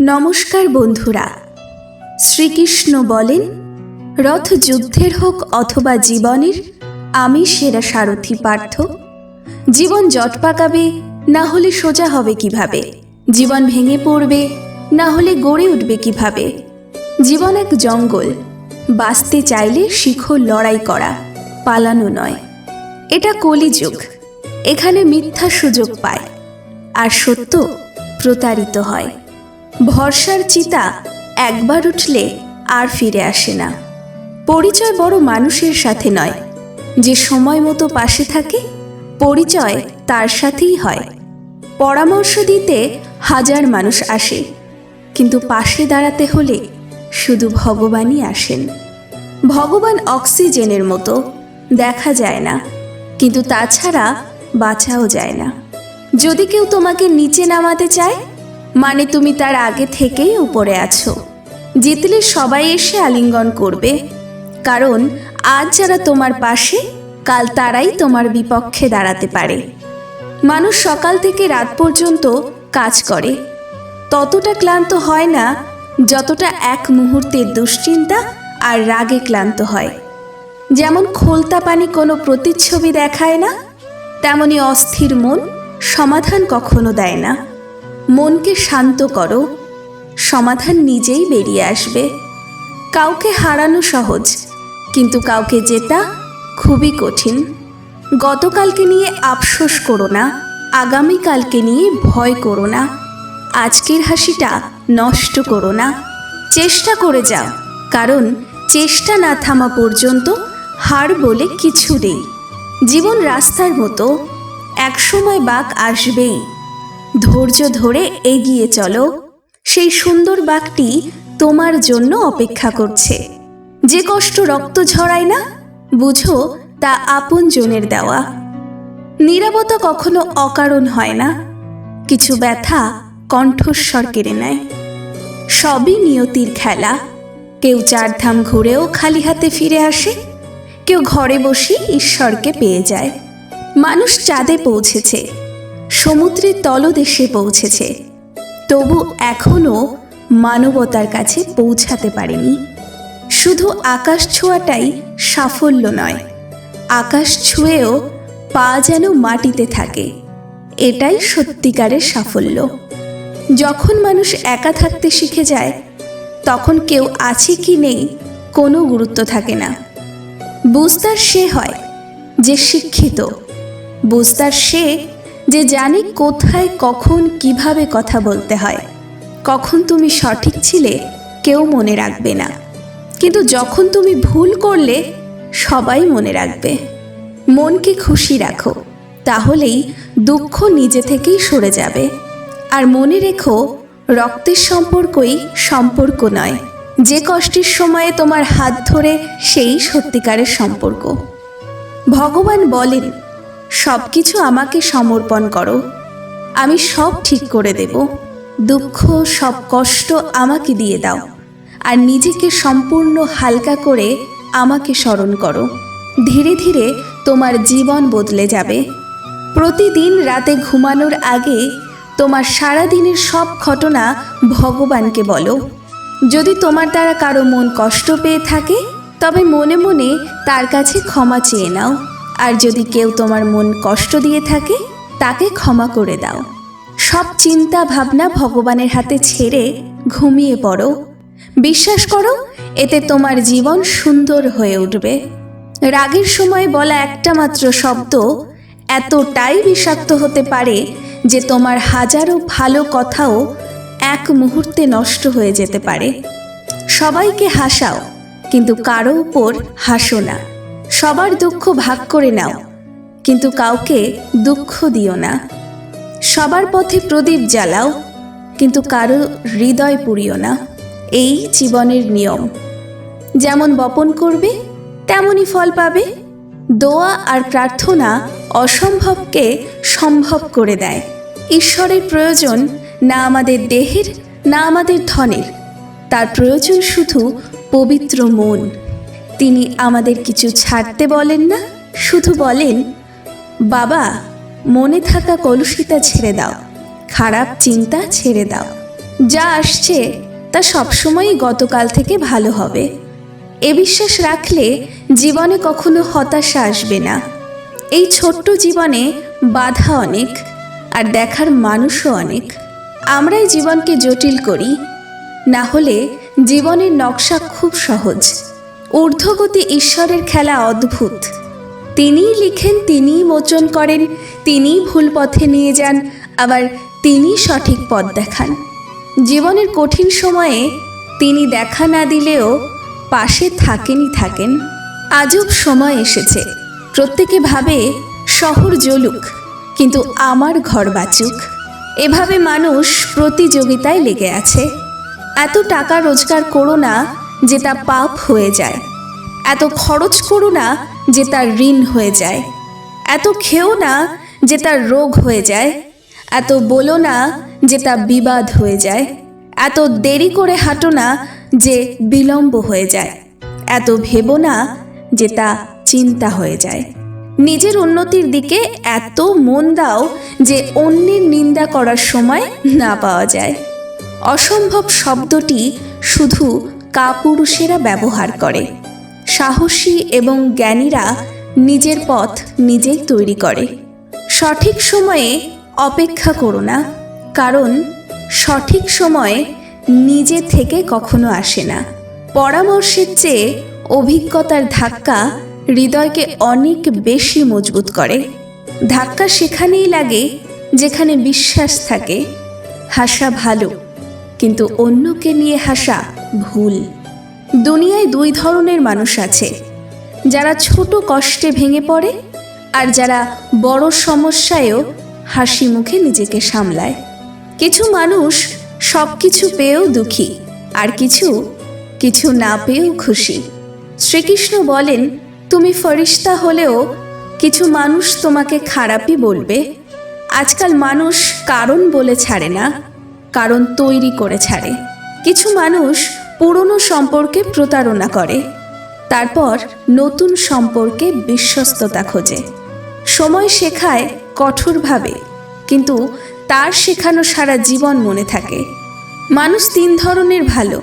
নমস্কার বন্ধুরা। শ্রীকৃষ্ণ বলেন, রথ যুদ্ধের হোক অথবা জীবনের, আমি সেরা সারথি পার্থ। জীবন জট পাকাবে, না হলে সোজা হবে কীভাবে? জীবন ভেঙে পড়বে, না হলে গড়ে উঠবে কীভাবে? জীবন এক জঙ্গল, বাঁচতে চাইলে শিখো লড়াই করা, পালানো নয়। এটা কলিযুগ, এখানে মিথ্যা সুযোগ পায়, আর সত্য প্রতারিত হয়। ভরসার চিতা একবার উঠলে আর ফিরে আসে না। পরিচয় বড় মানুষের সাথে নয়। যে সময় মতো পাশে থাকে, পরিচয় তার সাথেই হয়। পরামর্শ দিতে হাজার মানুষ আসে, কিন্তু পাশে দাঁড়াতে হলে শুধু ভগবানই আসেন। ভগবান অক্সিজেনের মতো, দেখা যায় না, কিন্তু তাছাড়া বাঁচাও যায় না। যদি কেউ তোমাকে নিচে নামাতে চায় মানে তুমি তার আগে থেকেই উপরে আছো। জিতলে সবাই এসে আলিঙ্গন করবে। কারণ আজ যারা তোমার পাশে, কাল তারাই তোমার বিপক্ষে দাঁড়াতে পারে। মানুষ সকাল থেকে রাত পর্যন্ত কাজ করে। ততটা ক্লান্ত হয় না যতটা এক মুহূর্তের দুশ্চিন্তা আর রাগে ক্লান্ত হয়। যেমন খোলতা পানি কোনো প্রতিচ্ছবি দেখায় না, তেমনি অস্থির মন সমাধান কখনো দেয় না। মনকে শান্ত করো, সমাধান নিজেই বেরিয়ে আসবে। কাউকে হারানো সহজ, কিন্তু কাউকে জেতা খুবই কঠিন। গতকালকে নিয়ে আফসোস করো না, আগামীকালকে নিয়ে ভয় করো না। আজকের হাসিটা নষ্ট করো না। চেষ্টা করে যাও, কারণ চেষ্টা না থামা পর্যন্ত হার বলে কিছু নেই। জীবন রাস্তার মতো, একসময় বাঘ আসবেই। ধৈর্য ধরে এগিয়ে চলো। সেই সুন্দর বাঘটি তোমার জন্য অপেক্ষা করছে। যে কষ্ট রক্ত ঝরায় না, বুঝো তা আপন জনের দেওয়া। নিরাপত্তা কখনো অকারণ হয় না। কিছু ব্যথা কণ্ঠস্বর কেড়ে নেয়। সবই নিয়তির খেলা। কেউ চারধাম ঘুরেও খালি হাতে ফিরে আসে। কেউ ঘরে বসে ঈশ্বরকে পেয়ে যায়। মানুষ চাঁদে পৌঁছেছে। সমুদ্রের তলদেশে পৌঁছেছে। তবু এখনও মানবতার কাছে পৌঁছাতে পারেনি। শুধু আকাশ ছোঁয়াটাই সাফল্য নয়, আকাশ ছুঁয়েও পা যেন মাটিতে থাকে, এটাই সত্যিকারের সাফল্য। যখন মানুষ একা থাকতে শিখে যায়, তখন কেউ আছে কি নেই কোনো গুরুত্ব থাকে না। বুঝতার সে হয় যে শিক্ষিত বুঝতার সে যে জানি কোথায়, কখন, কীভাবে কথা বলতে হয়। কখন তুমি সঠিক ছিলে, কেউ মনে রাখবে না। কিন্তু যখন তুমি ভুল করলে, সবাই মনে রাখবে। মনকে খুশি রাখো, তাহলেই দুঃখ নিজে থেকেই সরে যাবে। আর মনে রেখো, রক্তের সম্পর্কই সম্পর্ক নয়। যে কষ্টের সময়ে তোমার হাত ধরে, সেই সত্যিকারের সম্পর্ক। ভগবান বলেন সব কিছু আমাকে সমর্পণ করো। আমি সব ঠিক করে দেব। দুঃখ, সব কষ্ট আমাকে দিয়ে দাও। আর নিজেকে সম্পূর্ণ হালকা করে আমাকে স্মরণ করো। ধীরে ধীরে তোমার জীবন বদলে যাবে। প্রতিদিন রাতে ঘুমানোর আগে তোমার সারা দিনের সব ঘটনা ভগবানকে বলো। যদি তোমার দ্বারা কারও মন কষ্ট পেয়ে থাকে, তবে মনে মনে তার কাছে ক্ষমা চেয়ে নাও। আর যদি কেউ তোমার মন কষ্ট দিয়ে থাকে, তাকে ক্ষমা করে দাও। সব চিন্তা ভাবনা ভগবানের হাতে ছেড়ে ঘুমিয়ে পড়ো। বিশ্বাস করো, এতে তোমার জীবন সুন্দর হয়ে উঠবে। রাগের সময় বলা একটা মাত্র শব্দ এতটাই বিষাক্ত হতে পারে যে তোমার হাজারো ভালো কথাও এক মুহূর্তে নষ্ট হয়ে যেতে পারে। সবাইকে হাসাও, কিন্তু কারও উপর হাসো না। সবার দুঃখ ভাগ করে নাও, কিন্তু কাউকে দুঃখ দিও না। সবার পথে প্রদীপ জ্বালাও, কিন্তু কারও হৃদয় পুড়িও না। এই জীবনের নিয়ম। যেমন বপন করবে, তেমনই ফল পাবে। দোয়া আর প্রার্থনা অসম্ভবকে সম্ভব করে দেয়। ঈশ্বরের প্রয়োজন না আমাদের দেহের, না আমাদের ধনের। তার প্রয়োজন শুধু পবিত্র মন। তিনি আমাদের কিছু ছাড়তে বলেন না, শুধু বলেন, বাবা, মনে থাকা কলুষিতা ছেড়ে দাও, খারাপ চিন্তা ছেড়ে দাও। যা আসছে, তা সবসময়ই গতকাল থেকে ভালো হবে। এ বিশ্বাস রাখলে জীবনে কখনো হতাশা আসবে না। এই ছোট্ট জীবনে বাধা অনেক, আর দেখার মানুষও অনেক। আমরাই জীবনকে জটিল করি, না হলে জীবনের নকশা খুব সহজ। ঊর্ধ্বগতি ঈশ্বরের খেলা অদ্ভুত। তিনিই লিখেন, তিনিই মোচন করেন, তিনিই ভুল পথে নিয়ে যান, আবার তিনিই সঠিক পথ দেখান। জীবনের কঠিন সময়ে তিনি দেখা না দিলেও পাশে থাকেনই থাকেন। আজব সময় এসেছে। প্রত্যেকে ভাবে, শহর জ্বলুক, কিন্তু আমার ঘর বাঁচুক। এভাবে মানুষ প্রতিযোগিতায় লেগে আছে। এত টাকা রোজগার করো না যে তা পাপ হয়ে যায়। এত খরচ করো না যে তার ঋণ হয়ে যায়। এত খেও না যে তার রোগ হয়ে যায়। এত বলো না যে তা বিবাদ হয়ে যায়। এত দেরি করে হাঁটো না যে বিলম্ব হয়ে যায়। এত ভেবো না যে তা চিন্তা হয়ে যায়। নিজের উন্নতির দিকে এত মন দাও যে অন্যের নিন্দা করার সময় না পাওয়া যায়। অসম্ভব শব্দটি শুধু কাপুরুষেরা ব্যবহার করে। সাহসী এবং জ্ঞানীরা নিজের পথ নিজেই তৈরি করে। সঠিক সময়ে অপেক্ষা করো না, কারণ সঠিক সময়ে নিজে থেকে কখনো আসে না। পরামর্শের চেয়ে অভিজ্ঞতার ধাক্কা হৃদয়কে অনেক বেশি মজবুত করে। ধাক্কা সেখানেই লাগে যেখানে বিশ্বাস থাকে, হাসা ভালো, কিন্তু অন্যকে নিয়ে হাসা ভুল। দুনিয়ায় দুই ধরনের মানুষ আছে। যারা ছোট কষ্টে ভেঙে পড়ে আর যারা বড় সমস্যায়ও হাসি মুখে নিজেকে সামলায়। কিছু মানুষ সব কিছু পেয়েও দুঃখী আর কিছু কিছু না পেয়েও খুশি। শ্রীকৃষ্ণ বলেন, তুমি ফরিস্তা হলেও কিছু মানুষ তোমাকে খারাপই বলবে। আজকাল মানুষ কারণ বলে ছাড়ে না, কারণ তৈরি করে ছাড়ে। কিছু মানুষ পুরনো সম্পর্কে প্রতারণা করে। তারপর নতুন সম্পর্কে বিশ্বস্ততা খোঁজে। সময় শেখায় কঠোরভাবে, কিন্তু তার শেখানো সারা জীবন মনে থাকে। মানুষ তিন ধরনের ভালো,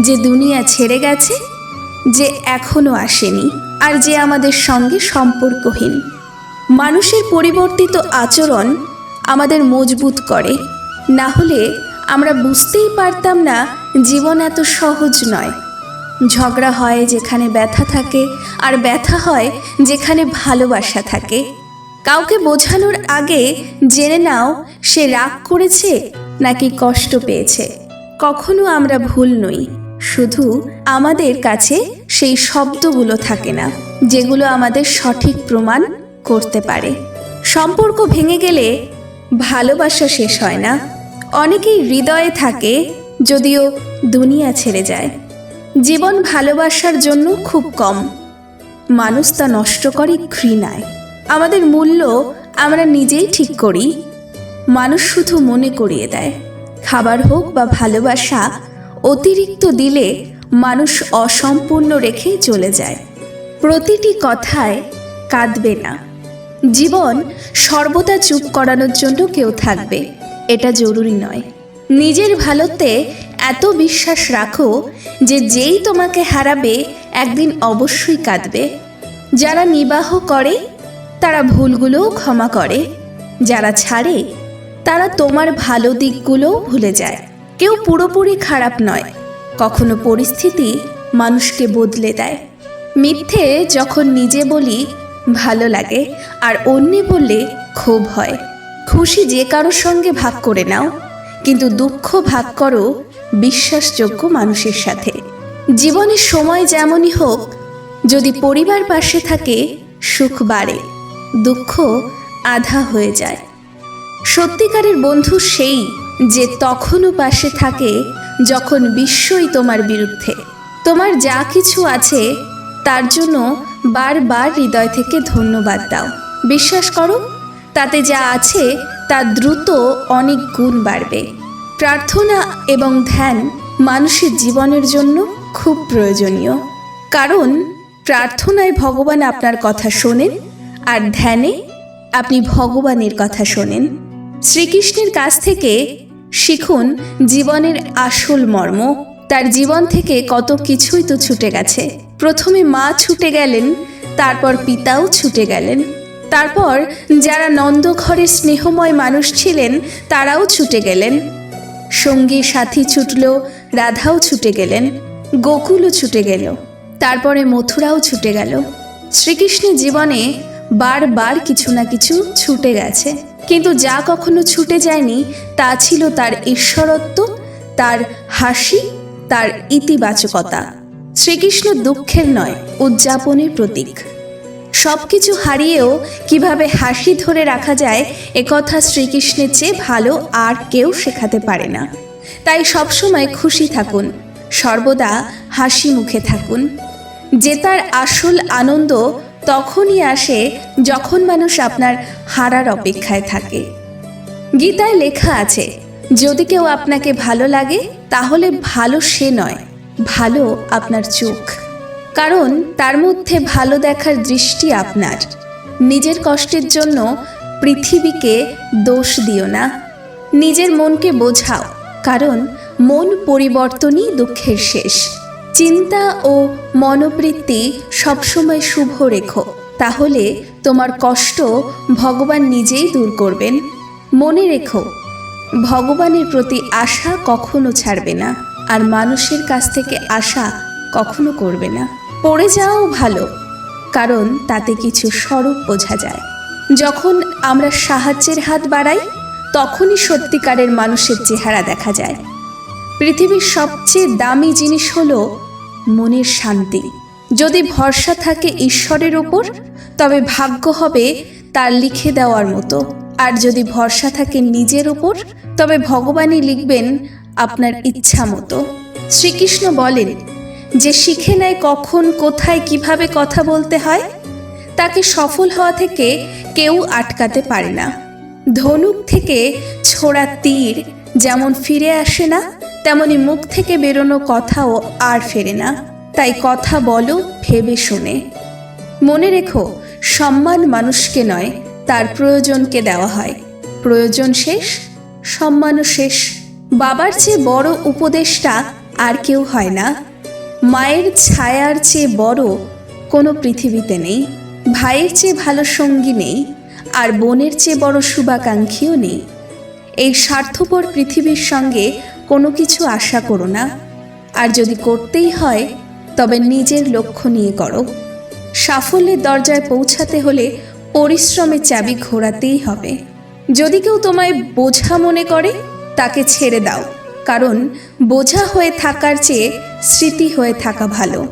যে দুনিয়া ছেড়ে গেছে, যে এখনও আসেনি, আর যে আমাদের সঙ্গে সম্পর্কহীন। মানুষের পরিবর্তিত আচরণ আমাদের মজবুত করে। না হলে আমরা বুঝতেই পারতাম না জীবন এত সহজ নয়। ঝগড়া হয় যেখানে ব্যথা থাকে আর ব্যথা হয় যেখানে ভালোবাসা থাকে। কাউকে বোঝানোর আগে জেনে নাও, সে রাগ করেছে নাকি কষ্ট পেয়েছে। কখনো আমরা ভুল নই, শুধু আমাদের কাছে সেই শব্দগুলো থাকে না, যেগুলো আমাদের সঠিক প্রমাণ করতে পারে। সম্পর্ক ভেঙে গেলে ভালোবাসা শেষ হয় না। অনেকেই হৃদয়ে থাকে যদিও দুনিয়া ছেড়ে যায়। জীবন ভালোবাসার জন্য খুব কম। মানুষ তা নষ্ট করে ঘৃণায়। আমাদের মূল্য আমরা নিজেই ঠিক করি। মানুষ শুধু মনে করিয়ে দেয়। খাবার হোক বা ভালোবাসা, অতিরিক্ত দিলে মানুষ অসম্পূর্ণ রেখে চলে যায়। প্রতিটি কথায় কাঁদবে না। জীবন সর্বদা চুপ করানোর জন্য কেউ থাকবে। এটা জরুরি নয়। নিজের ভালোতে এত বিশ্বাস রাখো যে যেই তোমাকে হারাবে একদিন অবশ্যই কাঁদবে। যারা নিবাহ করে, তারা ভুলগুলোও ক্ষমা করে। যারা ছাড়ে, তারা তোমার ভালো দিকগুলোও ভুলে যায়। কেউ পুরোপুরি খারাপ নয়, কখনো পরিস্থিতি মানুষকে বদলে দেয়। মিথ্যে যখন নিজে বলি, ভালো লাগে, আর অন্যে বললে ক্ষোভ হয়। খুশি যে কারোর সঙ্গে ভাগ করে নাও। কিন্তু দুঃখ ভাগ করো বিশ্বাসযোগ্য মানুষের সাথে। জীবনের সময় যেমনই হোক, যদি পরিবার পাশে থাকে, সুখ বাড়ে, দুঃখ আধা হয়ে যায়। সত্যিকারের বন্ধু সেই যে তখনও পাশে থাকে যখন বিশ্বই তোমার বিরুদ্ধে। তোমার যা কিছু আছে, তার জন্য বারবার হৃদয় থেকে ধন্যবাদ দাও। বিশ্বাস করো, তাতে যা আছে তা দ্রুত অনেক গুণ বাড়বে। প্রার্থনা এবং ধ্যান মানুষের জীবনের জন্য খুব প্রয়োজনীয়। কারণ প্রার্থনায় ভগবান আপনার কথা শোনেন আর ধ্যানে আপনি ভগবানের কথা শোনেন। শ্রীকৃষ্ণের কাছ থেকে শিখুন জীবনের আসল মর্ম। তার জীবন থেকে কত কিছুই তো ছুটে গেছে। প্রথমে মা ছুটে গেলেন, তারপর পিতাও ছুটে গেলেন। তারপর যারা নন্দঘরে স্নেহময় মানুষ ছিলেন, তারাও ছুটে গেলেন। সঙ্গী সাথী ছুটল, রাধাও ছুটে গেলেন, গোকুলও ছুটে গেল, তারপরে মথুরাও ছুটে গেল। শ্রীকৃষ্ণের জীবনে বারবার কিছু না কিছু ছুটে গেছে। কিন্তু যা কখনো ছুটে যায়নি, তা ছিল তার ঈশ্বরত্ব, তার হাসি, তার ইতিবাচকতা। শ্রীকৃষ্ণ দুঃখের নয়, উদযাপনের প্রতীক। সবকিছু হারিয়েও কীভাবে হাসি ধরে রাখা যায় একথা শ্রীকৃষ্ণের চেয়ে ভালো আর কেউ শেখাতে পারে না। তাই সবসময় খুশি থাকুন, সর্বদা হাসি মুখে থাকুন। জেতার আসল আনন্দ তখনই আসে যখন মানুষ আপনার হারার অপেক্ষায় থাকে। গীতায় লেখা আছে, যদি কেউ আপনাকে ভালো লাগে, তাহলে ভালো সে নয়, ভালো আপনার চোখ। কারণ তার মধ্যে ভালো দেখার দৃষ্টি আপনার। নিজের কষ্টের জন্য পৃথিবীকে দোষ দিও না। নিজের মনকে বোঝাও, কারণ মন পরিবর্তনই দুঃখের শেষ। চিন্তা ও মনোবৃত্তি সবসময় শুভ রেখো, তাহলে তোমার কষ্ট ভগবান নিজেই দূর করবেন। মনে রেখো, ভগবানের প্রতি আশা কখনো ছাড়বে না, আর মানুষের কাছ থেকে আশা কখনো করবে না। পড়ে যাওয়াও ভালো, কারণ তাতে কিছু স্বরূপ বোঝা যায়। যখন আমরা সাহায্যের হাত বাড়াই, তখনই সত্যিকারের মানুষের চেহারা দেখা যায়। পৃথিবীর সবচেয়ে দামি জিনিস হল মনের শান্তি। যদি ভরসা থাকে ঈশ্বরের উপর তবে ভাগ্য হবে তার লিখে দেওয়ার মতো। আর যদি ভরসা থাকে নিজের উপর তবে ভগবানই লিখবেন আপনার ইচ্ছা মতো। শ্রীকৃষ্ণ বলেন যে শিখে নেয় কখন, কোথায়, কীভাবে কথা বলতে হয়, তাকে সফল হওয়া থেকে কেউ আটকাতে পারে না। ধনুক থেকে ছোড়া তীর যেমন ফিরে আসে না, তেমনি মুখ থেকে বেরোনো কথাও আর ফেরে না। তাই কথা বলো, ভেবে শুনে। মনে রেখো, সম্মান মানুষকে নয়, তার প্রয়োজনকে দেওয়া হয়। প্রয়োজন শেষ, সম্মানও শেষ। বাবার চেয়ে বড় উপদেশটা আর কেউ হয় না। মায়ের ছায়ার চেয়ে বড় কোনো পৃথিবীতে নেই, ভাইয়ের চেয়ে ভালো সঙ্গী নেই, আর বোনের চেয়ে বড় শুভাকাঙ্ক্ষীও নেই। এই স্বার্থপর পৃথিবীর সঙ্গে কোনো কিছু আশা করো না, আর যদি করতেই হয়, তবে নিজের লক্ষ্য নিয়ে করো। সাফল্যের দরজায় পৌঁছাতে হলে পরিশ্রমের চাবি ঘোরাতেই হবে। যদি কেউ তোমায় বোঝা মনে করে, তাকে ছেড়ে দাও। কারণ বোঝা হয়ে থাকার চেয়ে স্মৃতি হয়ে থাকা ভালো।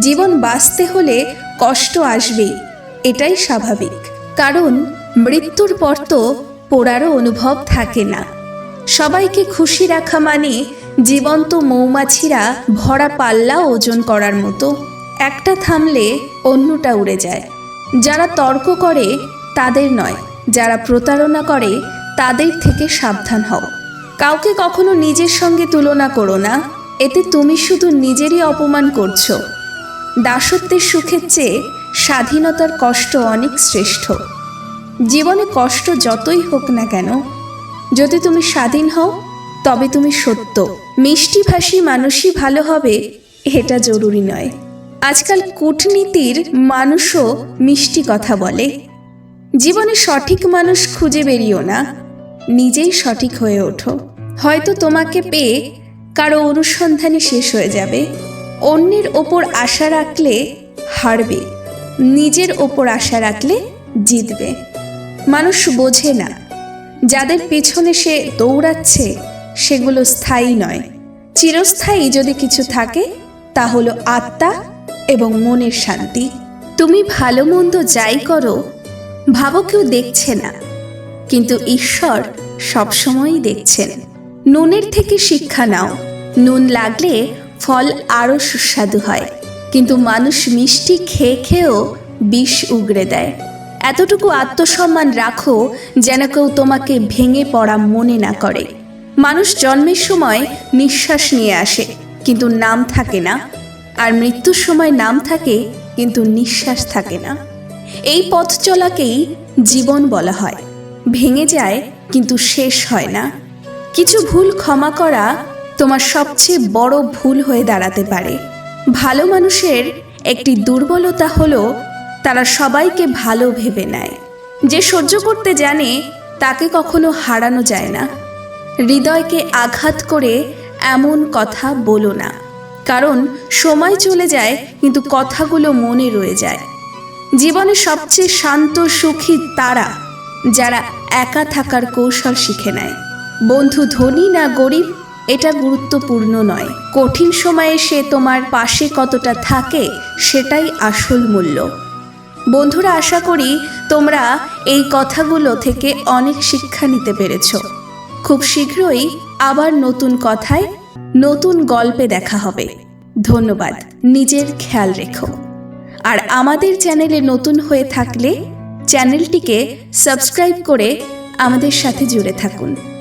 জীবন বাঁচতে হলে কষ্ট আসবেই, এটাই স্বাভাবিক। কারণ মৃত্যুর পর তো পোড়ারও অনুভব থাকে না। সবাইকে খুশি রাখা মানে জীবন্ত মৌমাছিরা ভরা পাল্লা ওজন করার মতো, একটা থামলে অন্যটা উড়ে যায়। যারা তর্ক করে, তাদের নয়, যারা প্রতারণা করে, তাদের থেকে সাবধান হও। কাউকে কখনো নিজের সঙ্গে তুলনা করো না। এতে তুমি শুধু নিজেরই অপমান করছ। দাসত্বের সুখের চেয়ে স্বাধীনতার কষ্ট অনেক শ্রেষ্ঠ। জীবনে কষ্ট যতই হোক না কেন, যদি তুমি স্বাধীন হও, তবে তুমি সত্য। মিষ্টিভাষী মানুষই ভালো হবে, এটা জরুরি নয়। আজকাল কূটনীতির মানুষও মিষ্টি কথা বলে। জীবনে সঠিক মানুষ খুঁজে বেরিও না। নিজেই সঠিক হয়ে ওঠো। হয়তো তোমাকে পেয়ে কারও অনুসন্ধানই শেষ হয়ে যাবে। অন্যের ওপর আশা রাখলে হারবে। নিজের ওপর আশা রাখলে জিতবে। মানুষ বোঝে না, যাদের পেছনে সে দৌড়াচ্ছে সেগুলো স্থায়ী নয়। চিরস্থায়ী যদি কিছু থাকে, তা হলো আত্মা এবং মনের শান্তি। তুমি ভালো মন্দ যাই করো ভাবো কেউ দেখছে না। কিন্তু ঈশ্বর সবসময়ই দেখছেন। নুনের থেকে শিক্ষা নাও। নুন লাগলে ফল আরও সুস্বাদু হয়। কিন্তু মানুষ মিষ্টি খেয়ে খেয়েও বিষ উগড়ে দেয়। এতটুকু আত্মসম্মান রাখো যেন কেউ তোমাকে ভেঙে পড়া মনে না করে। মানুষ জন্মের সময় নিঃশ্বাস নিয়ে আসে, কিন্তু নাম থাকে না। আর মৃত্যুর সময় নাম থাকে, কিন্তু নিঃশ্বাস থাকে না। এই পথ চলাকেই জীবন বলা হয়। ভেঙে যায়, কিন্তু শেষ হয় না। কিছু ভুল ক্ষমা করা তোমার সবচেয়ে বড় ভুল হয়ে দাঁড়াতে পারে। ভালো মানুষের একটি দুর্বলতা হলো, তারা সবাইকে ভালো ভেবে নেয়। যে সহ্য করতে জানে, তাকে কখনো হারানো যায় না। হৃদয়কে আঘাত করে এমন কথা বলো না। কারণ সময় চলে যায়, কিন্তু কথাগুলো মনে রয়ে যায়। জীবনে সবচেয়ে শান্ত সুখী তারা যারা একা থাকার কৌশল শিখে নেয়। বন্ধু ধনী না গরিব, এটা গুরুত্বপূর্ণ নয়। কঠিন সময়ে সে তোমার পাশে কতটা থাকে, সেটাই আসল মূল্য। বন্ধুরা, আশা করি তোমরা এই কথাগুলো থেকে অনেক শিক্ষা নিতে পেরেছ। খুব শীঘ্রই আবার নতুন কথায় নতুন গল্পে দেখা হবে। ধন্যবাদ, নিজের খেয়াল রেখো। আর আমাদের চ্যানেলে নতুন হয়ে থাকলে চ্যানেলটিকে সাবস্ক্রাইব করে আমাদের সাথে জুড়ে থাকুন।